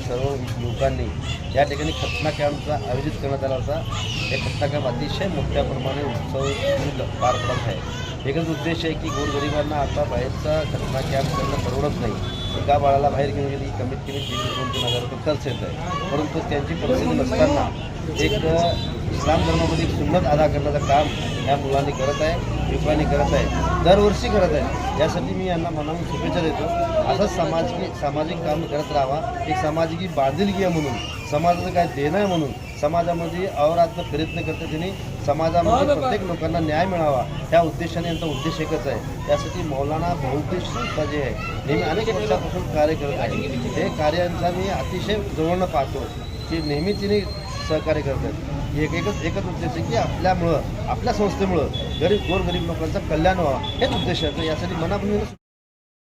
सर्व युवकांनी या ठिकाणी खतना कॅम्पचा आयोजित करण्यात आला होता. हे खतना कॅम्प अतिशय मोठ्या प्रमाणे उत्सव पार पडत आहे. एकच उद्देश आहे की गोरगरिबांना आता बाहेरचा खतना कॅम्प करणं परवडत नाही. एका बाळाला बाहेर घेऊन गेली कमीत कमी तीन ते दोन तीन हजार रुपये खर्च येत आहे परंतु त्यांची परिस्थिती नसताना एक इस्लाम धर्मामध्ये एक सुन्नत अदा करण्याचं काम ह्या मुलांनी करत आहे युवकांनी करत आहे दरवर्षी करत आहे. यासाठी मी यांना मनातून शुभेच्छा देतो. असंच सामाजिक सामाजिक काम करत राहावा. एक सामाजिक बांधिलगी आहे म्हणून समाजाचं काय देणं आहे म्हणून समाजामध्ये अवरात्र प्रयत्न करते त्यांनी समाजामध्ये प्रत्येक लोकांना न्याय मिळावा. त्या उद्देशाने यांचा उद्देश एकच आहे. त्यासाठी मौलाना बहुद्देश संस्था जी आहे. नेहमी अनेक वर्षापासून कार्य करत आहे. हे कार्यांचा मी अतिशय जवळनं पाहतो. की नेहमी तिने सहकार्य करतात. एक एकच एकच उद्देश आहे की आपल्यामुळं आपल्या संस्थेमुळं गरीब गोरगरीब लोकांचं कल्याण व्हावं. हेच उद्देश आहे. यासाठी मनापासून